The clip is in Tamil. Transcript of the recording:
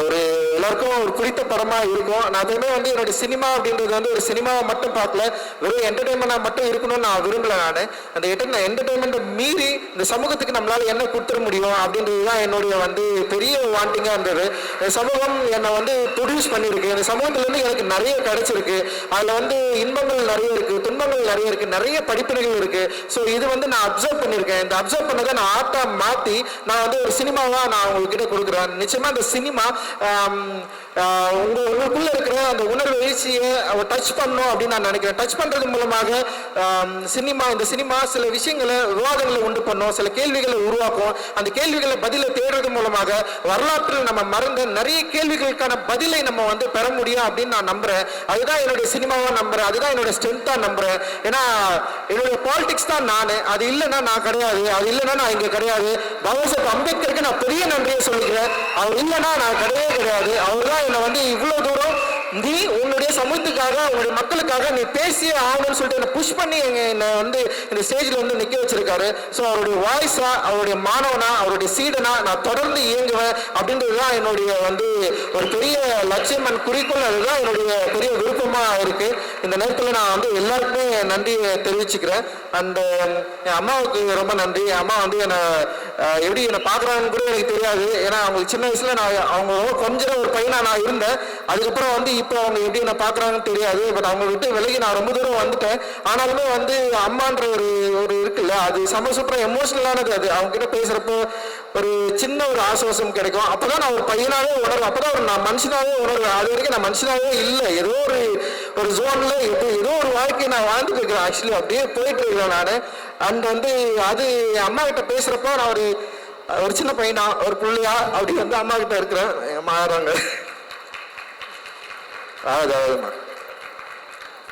ஒரு எல்லாருக்கும் ஒரு குறித்த படமா இருக்கும். நான் அதுவுமே வந்து என்னோட சினிமா அப்படின்றது வந்து ஒரு சினிமாவை மட்டும் பார்க்கல. வெறும் என்டர்டைன்மெண்டாக மட்டும் இருக்கணும்னு நான் விரும்பல நான். அந்த என்டர்டைன்மெண்ட்டை மீறி இந்த சமூகத்துக்கு நம்மளால என்ன கொடுத்துட முடியும் அப்படின்றது தான் என்னுடைய வந்து பெரிய வாண்டிங்காக இருந்தது. இந்த சமூகம் என்னை வந்து ப்ரொடியூஸ் பண்ணியிருக்கு. இந்த சமூகத்துலேருந்து எனக்கு நிறைய கிடைச்சிருக்கு. அதில் வந்து இன்பங்கள் நிறைய இருக்கு துன்பங்கள் நிறைய இருக்கு நிறைய படிப்பினைகள் இருக்கு. ஸோ இது வந்து நான் அப்சர்வ் பண்ணியிருக்கேன். இந்த அப்சர்வ் பண்ணதை நான் ஆர்ட்டாக மாற்றி நான் வந்து ஒரு சினிமாவாக நான் உங்ககிட்ட கொடுக்குறேன். நிச்சயமாக இந்த சினிமா உங்க உங்களுக்குள்ள இருக்கிற அந்த உணர்வு எழுச்சியை டச் பண்ணும் அப்படின்னு நான் நினைக்கிறேன். டச் பண்றது மூலமாக சினிமா இந்த சினிமா சில விஷயங்களை விவாதங்களை உண்டு பண்ணும் சில கேள்விகளை உருவாக்கும். அந்த கேள்விகளை பதிலை தேடுறது மூலமாக வரலாற்றில் நம்ம மறந்த நிறைய கேள்விகளுக்கான பதிலை நம்ம வந்து பெற முடியும் அப்படின்னு நான் நம்புறேன். அதுதான் என்னுடைய சினிமாவா நம்புறேன். அதுதான் என்னோட ஸ்ட்ரென்த்தா நம்புறேன். ஏன்னா என்னுடைய பாலிடிக்ஸ் தான் நான். அது இல்லைன்னா நான் கிடையாது. அது இல்லைன்னா நான் இங்க கிடையாது. பாபா சாஹேப் அம்பேத்கருக்கு நான் பெரிய நன்றியை சொல்லிக்கிறேன். அவர் இல்லைன்னா நான் கிடையவே கிடையாது. அவர் தான் என்னை வந்து இவ்வளோ தூரம் நீ உன்னுடைய சமூகத்துக்காக உன்னுடைய மக்களுக்காக நீ பேசியே ஆகணும்னு சொல்லிட்டு என்னை புஷ் பண்ணி எங்க என்னை வந்து இந்த ஸ்டேஜில் வந்து நிற்க வச்சிருக்காரு. ஸோ அவருடைய வாய்ஸா அவருடைய மாணவனா அவருடைய சீடனா நான் தொடர்ந்து இயங்குவேன் அப்படின்றது தான் என்னுடைய வந்து ஒரு பெரிய லட்சியம் அண்ட் குறிக்கோள். அதுதான் என்னுடைய பெரிய விருப்பமா இருக்கு. இந்த நேரத்தில் நான் வந்து எல்லாருக்குமே நன்றியை தெரிவிச்சுக்கிறேன். அண்ட் um, என் அம்மாவுக்கு ரொம்ப நன்றி. என் அம்மா வந்து என்னை எப்படி என்னை பார்க்குறாங்கன்னு கூட எனக்கு தெரியாது. ஏன்னா அவங்களுக்கு சின்ன வயசுல நான் அவங்க கொஞ்சம் ஒரு பையனா நான் இருந்தேன். அதுக்கப்புறம் வந்து இப்போ அவங்க எப்படி என்ன பார்க்குறாங்கன்னு தெரியாது. பட் அவங்க விட்டு விலகி நான் ரொம்ப தூரம் வந்துட்டேன். ஆனாலுமே வந்து அம்மான்ற ஒரு ஒரு இருக்குல்ல அது செம சூப்பராக எமோஷனலானது அது. அவங்க கிட்ட பேசுறப்போ ஒரு சின்ன ஒரு ஆசுவாசம் கிடைக்கும். அப்பதான் நான் ஒரு பையனாவே உணர்வேன். அப்பதான் ஒரு நான் மனுஷனாவே உணர்வேன். அது வரைக்கும் நான் மனுஷனாவே இல்லை. ஏதோ ஒரு ஒரு ஜோன்ல இப்போ ஏதோ ஒரு வாழ்க்கையை நான் வாழ்ந்துட்டு இருக்கிறேன் ஆக்சுவலி அப்படியே போயிட்டு இருக்கிறேன் நான். அண்ட் வந்து அது என் அம்மா கிட்ட பேசுறப்போ நான் ஒரு ஒரு சின்ன பையனா ஒரு பிள்ளையா அப்படி வந்து அம்மா கிட்ட இருக்கிறேன். என் Aha dağılma.